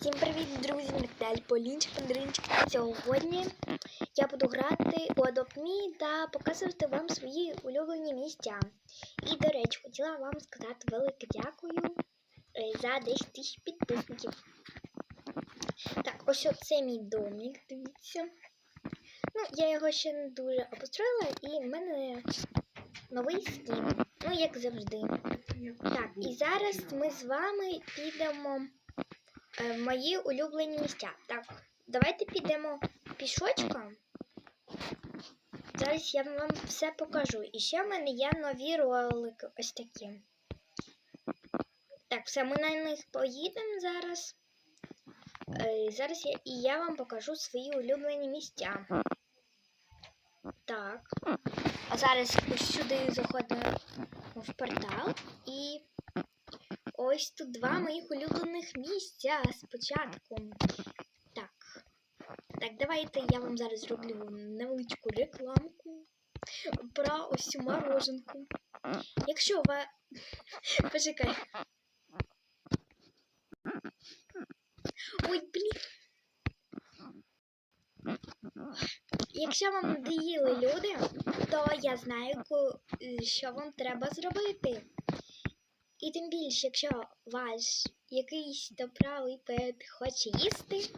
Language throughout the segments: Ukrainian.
Всім привіт, друзі! Віталій Полінчик, Андрійчик. Сьогодні я буду грати у Adopt Me та показувати вам свої улюблені місця. І, до речі, хотіла вам сказати велике дякую е, за 10 тисяч підписників. Так, ось це мій домик, дивіться. Ну, я його ще не дуже обустроїла, і в мене новий скін. Ну, як завжди. Так, і зараз ми з вами підемо мої улюблені місця. Так, давайте підемо пішочком. Зараз я вам все покажу. І ще в мене є нові ролики ось такі. Так, все, ми на них поїдемо зараз. Е, зараз я, і я вам покажу свої улюблені місця. Так. А зараз сюди заходимо в портал і ось тут два моїх улюблених місця спочатку. Так. Так, давайте я вам зараз зроблю невеличку рекламку про ось цю мороженку. Якщо ви. Почекай. Ой, блін. Якщо вам надоїли люди, то я знаю, що вам треба зробити. І тим більше, якщо ваш якийсь то правий пет хоче їсти,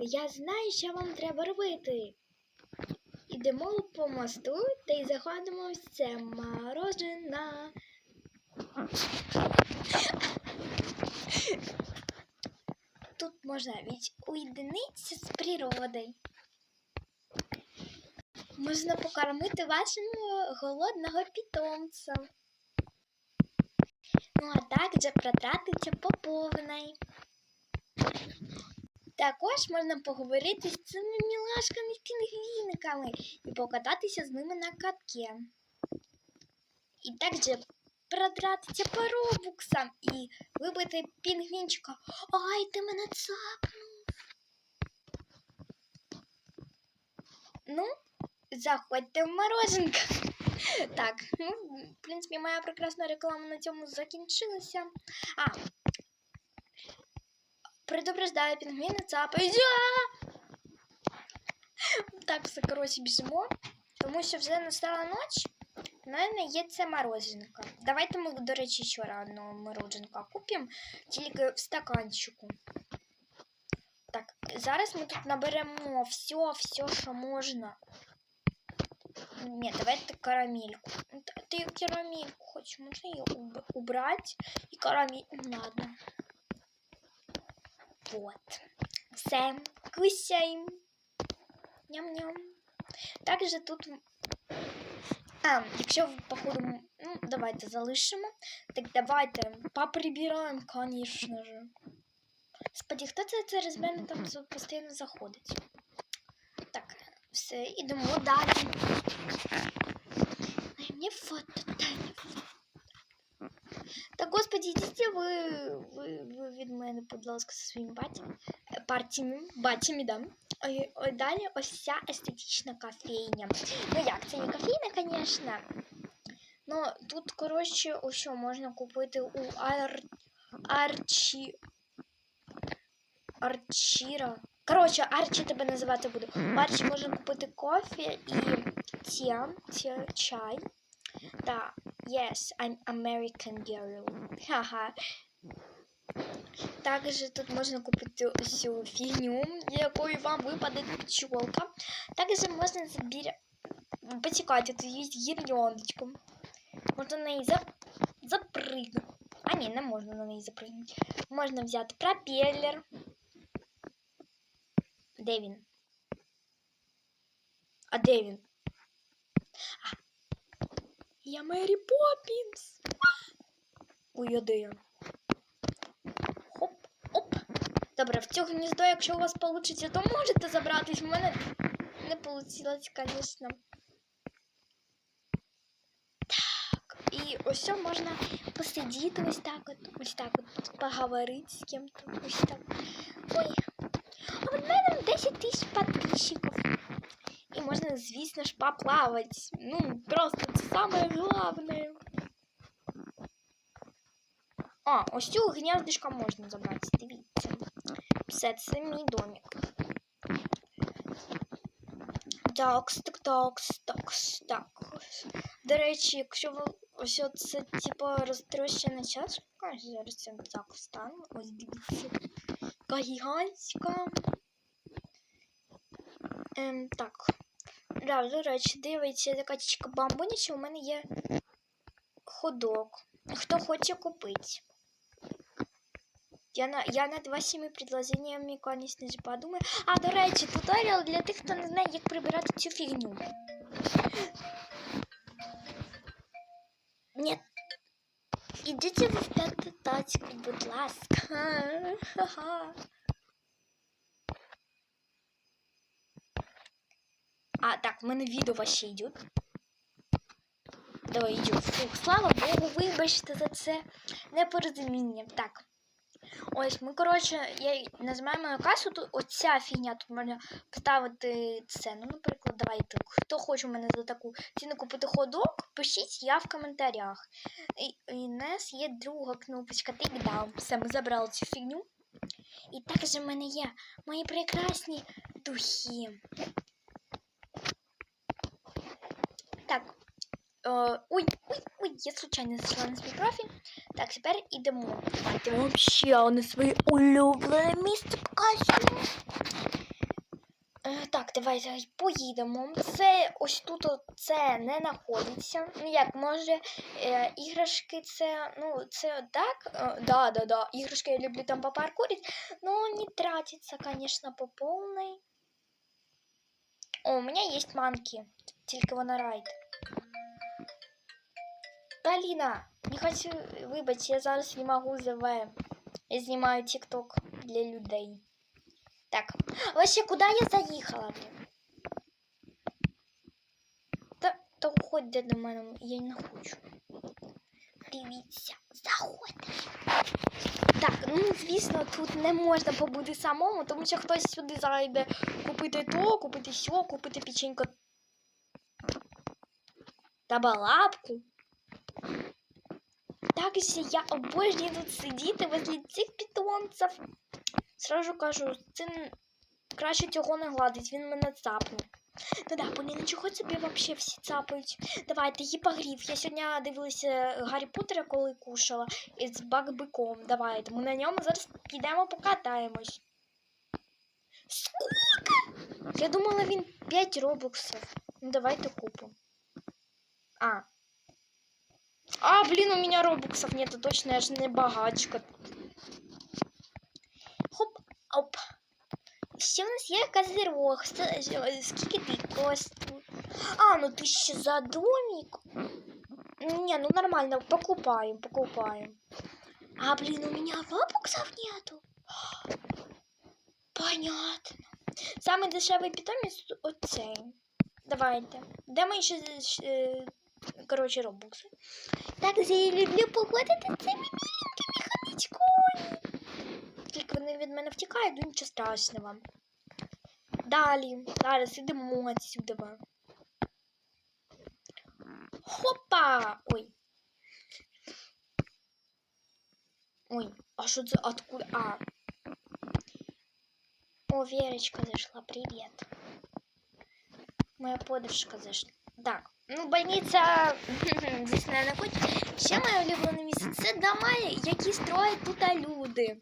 я знаю, що вам треба робити. Ідемо по мосту та й заходимо в це морожена. Тут можна від уєдинитися з природою. Можна покормити вашого голодного питомця. Ну а також протратиться по повній. Також можна поговорити з цими мілашками пінгвіниками і покататися з ними на катке. І також протратиться по робуксам і вибити пінгвінчика. Ай, ти мене цапнув. Ну, заходьте в мороженка. Так, ну, в принципі, моя прекрасна реклама на цьому закінчилася. А, предупреждаю, пінгвіни цапають. Так, все, коротше, біжимо. Тому що вже настала ніч. У мене є це мороженка. Давайте ми, до речі, ще одного мороженка купимо, тільки в стаканчику. Так, зараз ми тут наберемо все, все, що можна. Ні, давайте карамельку. Ну, та- карамельку хочеш, можна її уб- убрати і карамель. Ладно. Вот. Все, кусаємо. Ням-ням. Також тут. А, якщо походу, ну, давайте залишимо. Так давайте поприбираємо, звісно ж. Господи, хто це через мене там постійно заходить? Так, все, ідемо далі. Мені фото, дай мені фото. Та господи, йдіть ви, ви, ви від мене, будь ласка, зі своїм батьком. Партіями, батями, да. Ой, далі ось ця естетична кофейня. Ну як, це не кофейня, звісно. Ну, тут, коротше, ось можна купити у Ар... Арчі... Арчіра. Коротше, Арчі тебе називати буду. У Арчі можна купити кофе і ті, ті, чай. Да, yes, I'm American girl. Ха-ха. Також тут можна купити ось цю фігню, якою вам випаде пчелка. Також можна забір... Почекайте, тут є гірляндочка. Можна на неї за... запрыгнути. А ні, не можна на неї запрыгнути. Можна взяти пропеллер. Де він? А де він? А. Я Мері Поппінс. Ой, а де я? Хоп, оп. Добре, в цю гніздо, якщо у вас вийде, то можете забратись. У мене не вийшло, звісно. Так, і ось цьо можна посидіти ось так от, ось так от, поговорити з ким-то, ось так. Ой, а в мене 10 тисяч підписчиків. І можна, звісно ж, поплавати. Ну, просто це саме головне. А, ось цю гніздочка можна забрати, дивіться. Все, це мій домик. Так, так, так, так, так. До речі, якщо ви ось це типу розтрощена чашка, зараз я так встану. Ось дивіться. Така гігантська. Ем, так. Да, до речі, дивіться, така чічка бамбуняча, у мене є ходок. Хто хоче купити? Я, на, я над вашими предложениями, конечно же, подумаю. А, до речі, туторіал для тих, хто не знає, як прибирати цю фігню. Ні. Ідіть в п'яту тачку, будь ласка. Ха-ха. А, так, в мене відео ваше йде. Давай, йде. Фух, слава Богу, вибачте за це непорозуміння. Так. Ось ми, коротше, я нажимаємо на касу, тут оця фігня, тут можна поставити це. Ну, наприклад, давайте. Хто хоче у мене за таку ціну купити ходок, пишіть я в коментарях. І, і у нас є друга кнопочка тейкдаун. Все, ми забрали цю фігню. І також в мене є мої прекрасні духи. Так. Е, ой, ой, ой, я случайно зайшла на свій профіль. Так, тепер ідемо. Давайте вообще на своє улюблене місце покажемо. Е, так, давайте поїдемо. Це ось тут це не знаходиться. Ну як, може, е, іграшки це, ну, це так. Е, да, да, да. Іграшки я люблю там попаркурить, но не тратится, конечно, по полной. О, у меня есть манки, тільки вона райд. Галіна, не хочу, вибач, я зараз не можу ЗВ. Я знімаю TikTok для людей. Так, вообще, куди я заїхала? Та, та уходьте до мене, я не хочу. Дивіться, заходьте. Так, ну звісно, тут не можна побути самому, тому що хтось сюди зайде купити то, купити сьо, купити печенько та балапку. Також я обожнюю тут сидіти возле цих питомців. Сразу кажу, це краще цього не гладить, він мене цапне. Ну да, Поліна, чого тобі взагалі всі цапають? Давайте, гіпогриф. Я сьогодні дивилася Гаррі Поттера, коли кушала, із бакбиком. Давайте, ми на ньому зараз підемо покатаємось. Сколько? Я думала, він 5 робоксів. Ну давайте купимо. А. А, блин, у меня робоксов нету, точно, я же не богачка. Хоп, оп. Ще у нас є козирог. С- з- Скільки ти коштує? А, ну ти ще за домик? Не, ну нормально, покупаем, покупаем. А, блин, у меня робоксов нету. Понятно. Самый дешевий питомець оцей. Давайте. Де мої ще, е, коротше, Так я люблю походити цими міленькими хомячками. Тільки вони від мене втікають, ну нічого страшного. Далі, зараз ідемо отсюди. Хопа! Ой. Ой, а що це откуда? А. О, Верочка зашла, привет. Моя подружка зашла. Так, ну больниця, здесь, наверное, хоч. Ще моє улюблене місце це дома, які строять тут люди.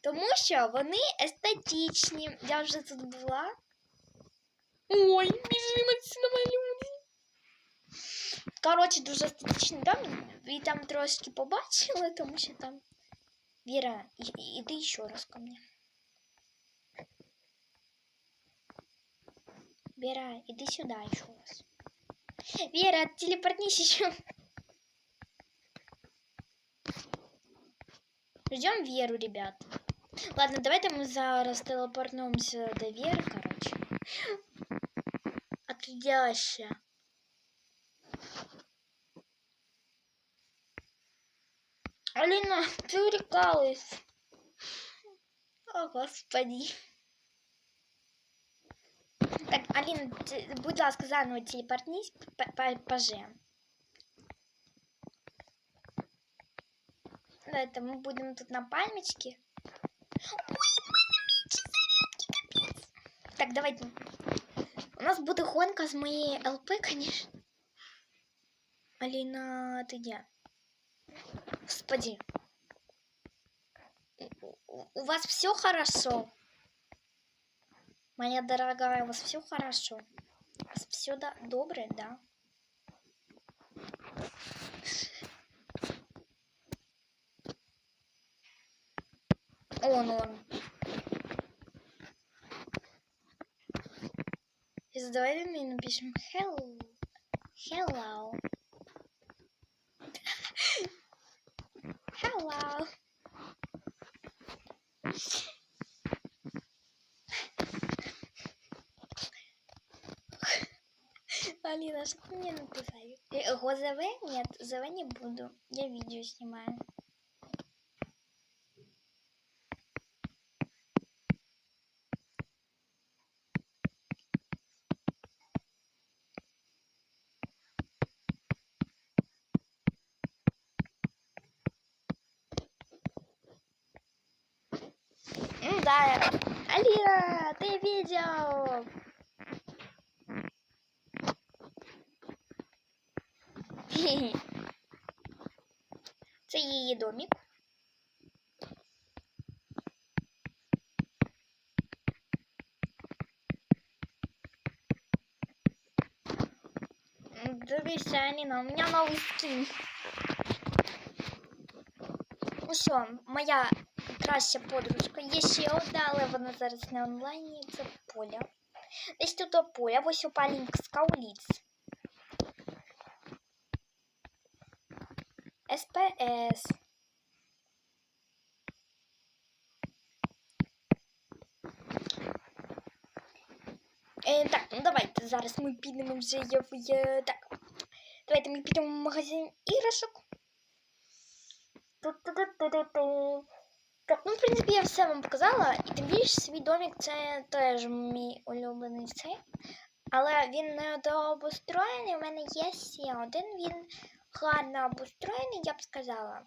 Тому що вони естетичні. Я вже тут була. Ой, біжимо отсюда, люди. Коротше, дуже естетичний дом. І там трошки побачили, тому що там. Віра, і- і- іди ще раз ко мне. Вера, иди сюда еще раз. Вера, телепортнись еще. Ждем Веру, ребят. Ладно, давайте мы зараз телепортнемся до Веры, короче. Отличающая. Алина, ты урекалась. О, господи. Так, Аліна, ти, будь ласка, заново телепортнись, п- п- паже. Давайте ми будемо тут на пальмочці. Ой, Так, давайте. У нас буде гонка з моєї ЛП, конечно. Алина, ты где? Господи. У- у- У вас все хорошо? Моя дорогая, у вас все хорошо? У вас все да добре, да? Он, он. Сейчас давай мне напишем hello. Hello. Hello. Алина, что мне написали? Э, Гозове? Нет, ЗВ не буду. Я видео снимаю. Да, Алина, ты видео. Це її домик. М, Дивися, Аліна, у мене новий скін. Усьо, моя краща подружка. Є ще одна, але вона зараз не онлайні. Це Поля. Десь тут о Поля, ось опалінг з Кауліц. СПС. Е, так, ну давайте зараз ми підемо вже в є- так. Давайте ми підемо в магазин іграшок. Так, ну в принципі я все вам показала. І тим більше свій домик це теж мій улюблений цей. Але він не дообустроєний. У мене є ще один. Він гарно обустроєний, я б сказала.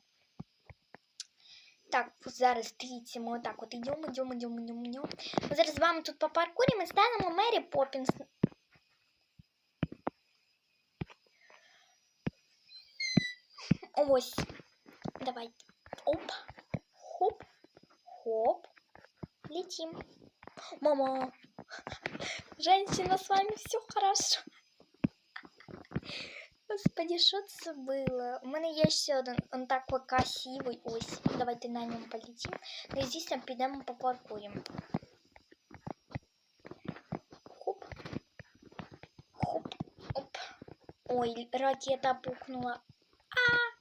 Так, зараз дивіться, ми отак от йдемо, йдемо, йдемо, йдемо, йдемо. Ми зараз з вами тут по паркурі, ми станемо Мері Поппінс. Ось. Давайте. Оп. Хоп. Хоп. Летим. Мама. Женщина, с вами все хорошо. Господи, що це було? У мене є ще один, он такой красивий. Ось, давайте на ньому полетим. Ну і звісно, підемо по паркурі. Хоп. Хоп. Оп. Ой, ракета пукнула. А!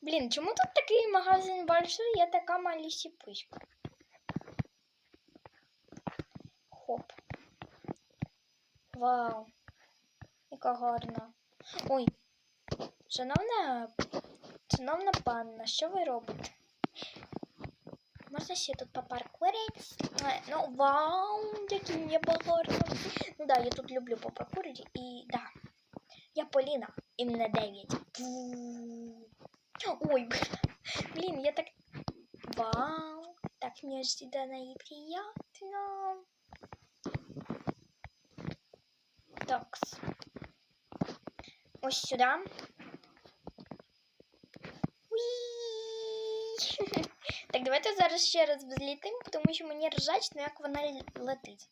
Блін, чому тут такий магазин большой, я така малюсі писька. Хоп. Вау. Яка гарна. Ой, шановна, шановна панна, що ви робите? Можна ще тут попаркурити? Е, Ну, вау, який небо гарно. Ну да, я тут люблю попаркурити і да. Я Поліна, і мене 9. Ой, блін, я так... Вау, так неожиданно и приятно. Такс. Ось сюди. Так, давайте зараз ще раз взлітимо, тому що мені ржачно, як вона летить.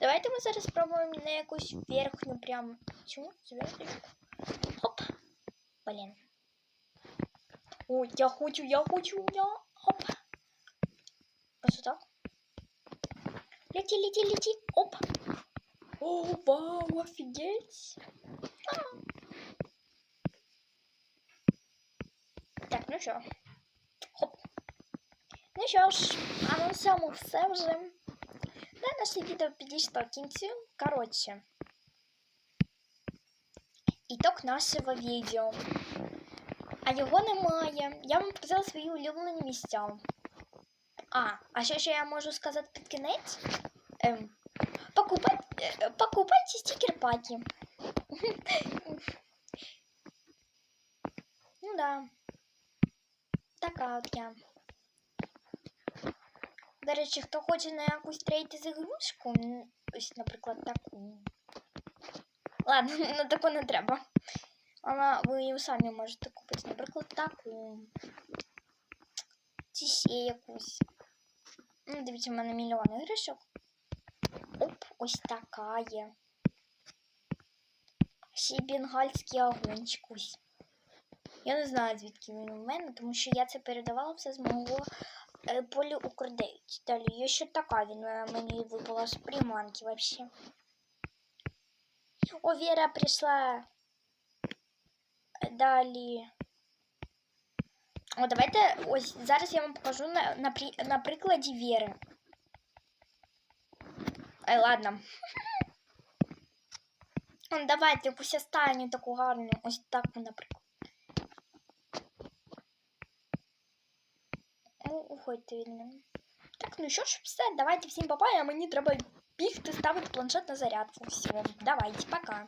Давайте ми зараз спробуємо на якусь верхню прям цю зв'язочку. Хоп. Блін. Ой, я хочу, я хочу, я. Хоп. Лети, лети, лети. Оп. О, вау, офигеть. А. Так, ну що. Хоп. Ну що ж, а на цьому все вже. Да, наше відео підійшло к кінцю. Коротше. Ітог нашого відео. А його немає. Я вам показала свої улюблені місця. А, а ще що я можу сказати під кінець? Ем, покупайте, покупайте стікер паки. ну да. така от я. До речі, хто хоче на якусь трейти з ігрушку, ось, наприклад, таку. Ладно, на таку не треба. Вона, ви її самі можете купити, наприклад, таку. Чи ще якусь. Ну, дивіться, в мене мільйон іграшок. Оп, ось така є. Ще бенгальський огончик ось. Я не знаю, звідки він у мене, тому що я це передавала все з мого е, полі Укрдейт. Далі є ще така він е, мені випала з приманки вообще. О, Вера прийшла. Е, Далі. О, давайте ось зараз я вам покажу на, на, при- на прикладі Віри. Ай, ладно. Ну, давайте якусь останню таку гарну, ось таку, наприклад. Ну, уходьте від мене. Так, ну що ж, все, давайте всім папа, а мені треба бігти ставити планшет на зарядку. Все, давайте, пока.